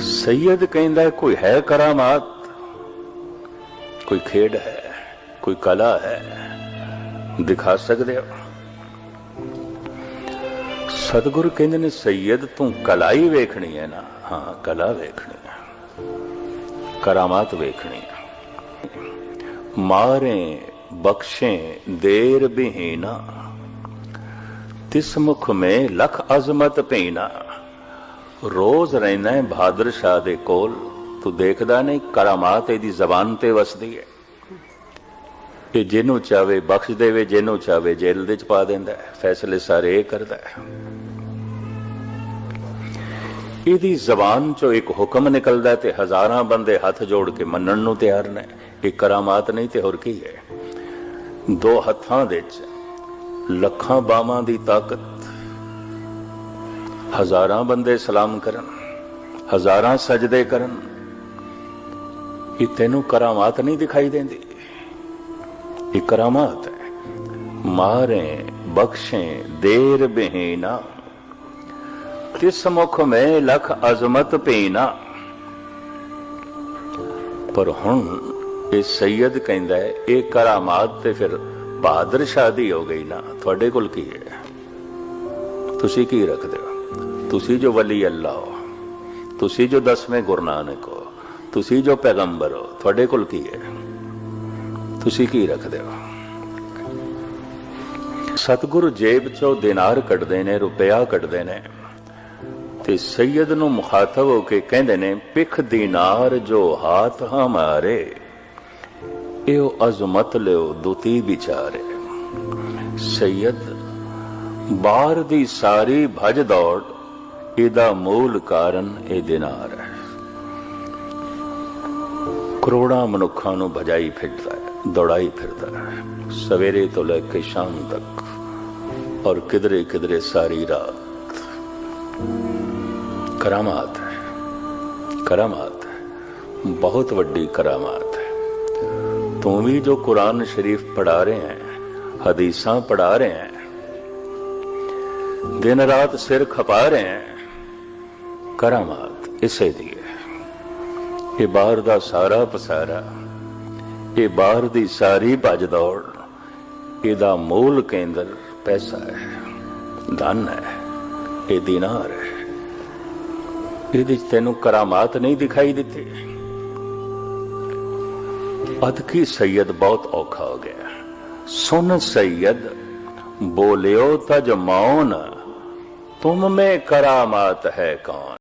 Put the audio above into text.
ਸੈਦ ਕਹਿੰਦਾ ਕੋਈ ਹੈ ਕਰਾਮਾਤ ਕੋਈ ਖੇਡ ਹੈ ਕੋਈ ਕਲਾ ਹੈ ਦਿਖਾ ਸਕਦੇ ਹੋ ਸਤਿਗੁਰੂ ਕਹਿੰਦੇ ਨੇ ਸੈਦ ਤੂੰ ਕਲਾ ਹੀ ਵੇਖਣੀ ਹੈ ਨਾ ਹਾਂ ਕਲਾ ਵੇਖਣੀ ਹੈ ਕਰਾਮਾਤ ਵੇਖਣੀ ਹੈ ਮਾਰੇ ਬਖਸ਼ੇ ਦੇਰ ਬਿਹੀਨਾ ਤਿਸ ਮੁਖ ਮੇ ਲਖ ਅਜ਼ਮਤ ਭੇਨਾ ਰੋਜ਼ ਰਹਿਣਾ ਹੈ ਬਹਾਦਰ ਸ਼ਾਹ ਦੇ ਕੋਲ। ਤੂੰ ਦੇਖਦਾ ਨਹੀਂ, ਕਰਾਮਾਤ ਇਹਦੀ ਜ਼ਬਾਨ ਤੇ ਵਸਦੀ ਹੈ। ਇਹ ਜਿਹਨੂੰ ਚਾਵੇ ਬਖਸ਼ ਦੇਵੇ, ਜਿਹਨੂੰ ਚਾਵੇ ਜੇਲ੍ਹ ਦੇ ਚ ਪਾ ਦਿੰਦਾ ਹੈ। ਫੈਸਲੇ ਸਾਰੇ ਇਹ ਕਰਦਾ ਹੈ। ਇਹਦੀ ਜ਼ਬਾਨ ਚੋਂ ਇੱਕ ਹੁਕਮ ਨਿਕਲਦਾ ਤੇ ਹਜ਼ਾਰਾਂ ਬੰਦੇ ਹੱਥ ਜੋੜ ਕੇ ਮੰਨਣ ਨੂੰ ਤਿਆਰ ਨੇ। ਇਹ ਕਰਾਮਾਤ ਨਹੀਂ ਤੇ ਹੋਰ ਕੀ ਹੈ? ਦੋ ਹੱਥਾਂ ਦੇ ਵਿੱਚ, ਲੱਖਾਂ ਬਾਵਾਂ ਦੀ ਤਾਕਤ ਹਜ਼ਾਰਾਂ ਬੰਦੇ ਸਲਾਮ ਕਰਨ, ਹਜ਼ਾਰਾਂ ਸਜਦੇ ਕਰਨ, ਇਹ ਤੈਨੂੰ ਕਰਾਮਾਤ ਨਹੀਂ ਦਿਖਾਈ ਦਿੰਦੀ। ਇਹ ਕਰਾਮਾਤ ਹੈ। ਮਾਰੇ, ਬਖਸ਼ੇ, ਦੇਰ ਬਹੀਨਾ ਤਿਸ ਮੁਖ ਮੈਂ ਲਖ ਅਜ਼ਮਤ ਪੀਨਾ ਪਰ ਹੁਣ ਇਹ ਸੈयद ਕਹਿੰਦਾ ਹੈ, ਇਹ ਕਰਾਮਾਤ ਤੇ ਫਿਰ ਬਹਾਦਰ ਸ਼ਾਦੀ ਹੋ ਗਈ ਨਾ। ਤੁਹਾਡੇ ਕੋਲ ਕੀ ਹੈ? ਤੁਸੀਂ ਕੀ ਰੱਖਦੇ ਹੋ? ਤੁਸੀਂ ਜੋ ਵਲੀ ਅੱਲਾ ਹੋ, ਤੁਸੀਂ ਜੋ ਦਸਵੇਂ ਗੁਰੂ ਨਾਨਕ ਹੋ, ਤੁਸੀਂ ਜੋ ਪੈਗੰਬਰ ਹੋ, ਤੁਹਾਡੇ ਕੋਲ ਕੀ ਹੈ? ਤੁਸੀਂ ਕੀ ਰੱਖਦੇ ਹੋ? ਸਤਗੁਰੂ ਜੇਬ ਚੋਂ ਦਿਨਾਰ ਕੱਢਦੇ ਨੇ, ਰੁਪਿਆ ਕੱਢਦੇ ਨੇ ਤੇ ਸੈਦ ਨੂੰ ਮੁਖਾਤਬ ਹੋ ਕੇ ਕਹਿੰਦੇ ਨੇ ਪਿਖ ਦਿਨਾਰ ਜੋ ਹਾਥ ਹਮਾਰੇ ਇਹ ਅਜ਼ਮਤ ਲਿਓ ਦੁਤੀ ਵਿਚਾਰੇ। ਸੈਦ ਬਾਹਰ ਦੀ ਸਾਰੀ ਭਜ ਦੌੜ ਇਹਦਾ ਮੂਲ ਕਾਰਨ ਇਹ ਦਿਨਾਰ ਹੈ। ਕਰੋੜਾਂ ਮਨੁੱਖਾਂ ਨੂੰ ਭਜਾਈ ਫਿਰਦਾ ਹੈ, ਦੌੜਾਈ ਫਿਰਦਾ ਹੈ। ਸਵੇਰੇ ਤੋਂ ਲੈ ਕੇ ਸ਼ਾਮ ਤੱਕ ਔਰ ਕਿਧਰੇ ਕਿਧਰੇ ਸਾਰੀ ਰਾਤ ਕਰਾਮਾਤ ਹੈ। ਕਰਾਮਾਤ ਹੈ, ਬਹੁਤ ਵੱਡੀ ਕਰਾਮਾਤ ਹੈ। ਤੂੰ ਵੀ ਜੋ ਕੁਰਾਨ ਸ਼ਰੀਫ ਪੜਾ ਰਹੇ ਹੈ, ਹਦੀਸਾਂ ਪੜਾ ਰਹੇ ਹੈ, ਦਿਨ ਰਾਤ ਸਿਰ ਖਪਾ ਰਹੇ ਹੈ ਕਰਾਮਾਤ ਇਸੇ ਦੀ ਹੈ। ਇਹ ਬਾਹਰ ਦਾ ਸਾਰਾ ਪਸਾਰਾ, ਇਹ ਬਾਹਰ ਦੀ ਸਾਰੀ ਭੱਜ ਦੌੜ, ਇਹਦਾ ਮੂਲ ਕੇਂਦਰ ਪੈਸਾ ਹੈ, ਧਨ ਹੈ, ਇਹ ਦਿਨਾਰ ਹੈ। ਇਹਦੇ ਵਿੱਚ ਤੈਨੂੰ ਕਰਾਮਾਤ ਨਹੀਂ ਦਿਖਾਈ ਦਿੱਤੇ। ਅਦਕੀ ਸੈਦ ਬਹੁਤ ਔਖਾ ਹੋ ਗਿਆ। ਸੁਨ ਸੈਦ ਬੋਲਿਓ ਤਜ ਮੌਨ ਤੁਮ ਮੇ ਕਰਾਮਾਤ ਹੈ ਕੌਣ?